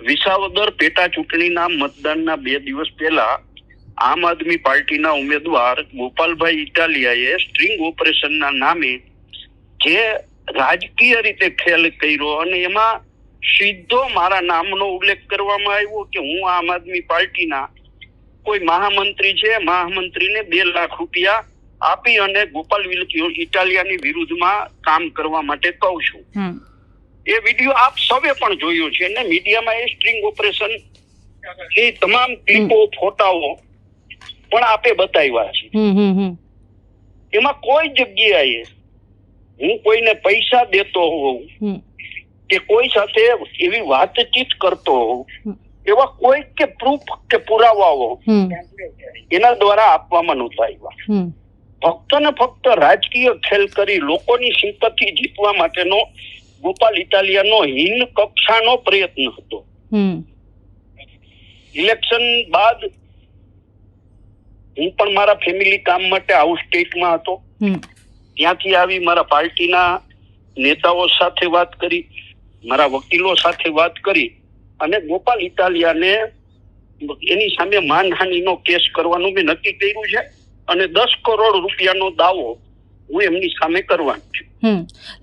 વિસાવદર પેટા ચૂંટણીના મતદાનના બે દિવસ પહેલા આમ આદમી પાર્ટીના ઉમેદવાર ગોપાલભાઈ ઇટાલિયાએ સ્ટ્રિંગ ઓપરેશનના નામે જે રાજકીય રીતે ખેલ કર્યો અને એમાં સીધો મારા નામનો ઉલ્લેખ કરવામાં આવ્યો કે હું આમ આદમી પાર્ટીના કોઈ મહામંત્રી છે, મહામંત્રીને બે લાખ રૂપિયા આપી અને ગોપાલ ઇટાલિયાની વિરુદ્ધમાં કામ કરવા માટે કહું છું. એ વીડિયો આપ સૌએ પણ જોયો છે અને મીડિયામાં એ સ્ટ્રિંગ ઓપરેશન એ તમામ ક્લિપો ફોટાઓ પણ આપે બતાવ્યા છે. એમાં કોઈ જગ્યાએ હું કોઈને પૈસા દેતો હોઉં કે કોઈ સાથે એવી વાતચીત કરતો હોઉં એવા કોઈ કે પ્રૂફ કે પુરાવાઓ એના દ્વારા આપવામાં નહોતા આવ્યા ફક્ત ને ફક્ત રાજકીય ખેલ કરી લોકોની સિમ્પથી જીતવા માટેનો ગોપાલ ઇટાલિયાનો હિન કક્ષાનો પ્રયત્ન હતો. ઇલેક્શન બાદ હું પણ મારા ફેમિલી કામ માટે આઉટ સ્ટેટમાં હતો. ત્યાંથી આવી મારા પાર્ટીના નેતાઓ સાથે વાત કરી મારા વકીલો સાથે વાત કરી અને ગોપાલ ઇટાલિયાને એની સામે માનહાનિનો કેસ કરવાનું મેં નક્કી કર્યું છે અને દસ કરોડ રૂપિયાનો દાવો હું એમની સામે કરવાનું છું.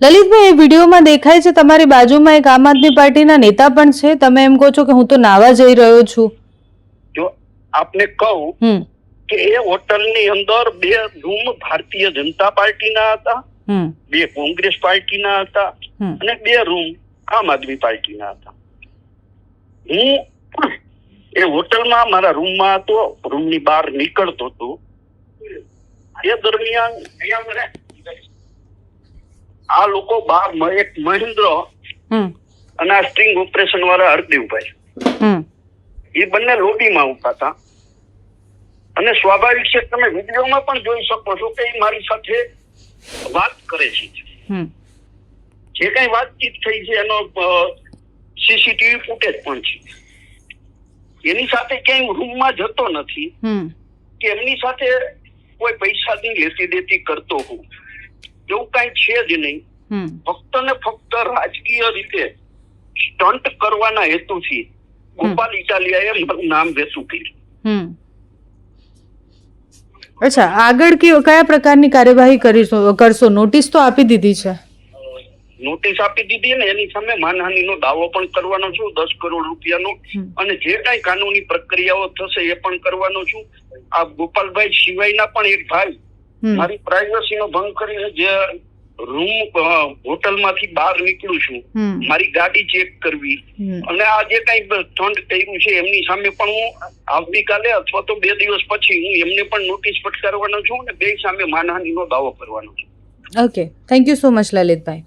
લલિતભાઈ એ વિડીયોમાં દેખાય છે તમારી બાજુમાં એક આમ આદમી પાર્ટીના નેતા પણ છે. તમે એમ કહો છો કે હું તો નાવા જઈ રહ્યો છું. જો આપને કહું કે એ હોટલની અંદર બે રૂમ ભારતીય જનતા પાર્ટીના હતા બે કોંગ્રેસ પાર્ટીના હતા અને બે રૂમ આમ આદમી પાર્ટીના હતા. હું એ હોટલમાં મારા રૂમમાં હતો રૂમની બહાર નીકળતો હતો એ દરમિયાન આ લોકો બહાર એક મહેન્દ્ર અને આ સ્ટ્રિંગ ઓપરેશન વાળા હરદેવભાઈ એ બંને લોબીમાં ઊભા હતા. અને સ્વાભાવિક છે તમે વિડીયોમાં પણ જોઈ શકો છો કે એ મારી સાથે વાત કરે છે. જે કઈ વાતચીત થઈ છે એનો સીસીટીવી ફૂટેજ પણ છે. એની સાથે ક્યાંય રૂમમાં જતો નથી કે એમની સાથે કોઈ પૈસાની લેતી દેતી કરતો હું એવું કઈ છે જ નહીં. ફક્ત ને ફક્ત રાજકીય રીતે સ્ટન્ટ કરવાના હેતુથી ગોપાલ ઇટાલિયાએ મારું નામ વેચું કર્યું. અચ્છા આગળ કયો કયા પ્રકારની કાર્યવાહી કરીશો કરશો? નોટિસ તો આપી દીધી છે. નોટિસ આપી દીધી ને એની સામે માનહાનિનો દાવો પણ કરવાનો છું દસ કરોડ રૂપિયાનો. અને જે કાંઈ કાનૂની પ્રક્રિયાઓ થશે એ પણ કરવાનો છું. આ ગોપાલભાઈ સિવાયના પણ એક ભાઈ મારી પ્રાઇવસીનો ભંગ કરીને જે રૂમ હોટલમાંથી બહાર નીકળું છું મારી ગાડી ચેક કરવી અને આ જે કઈ ફંડ કર્યું છે એમની સામે પણ હું આવતીકાલે અથવા તો બે દિવસ પછી હું એમને પણ નોટિસ ફટકારવાનો છું અને બે સામે માનહાનિનો દાવો કરવાનો છું. Okay thank you so much Lalitbhai.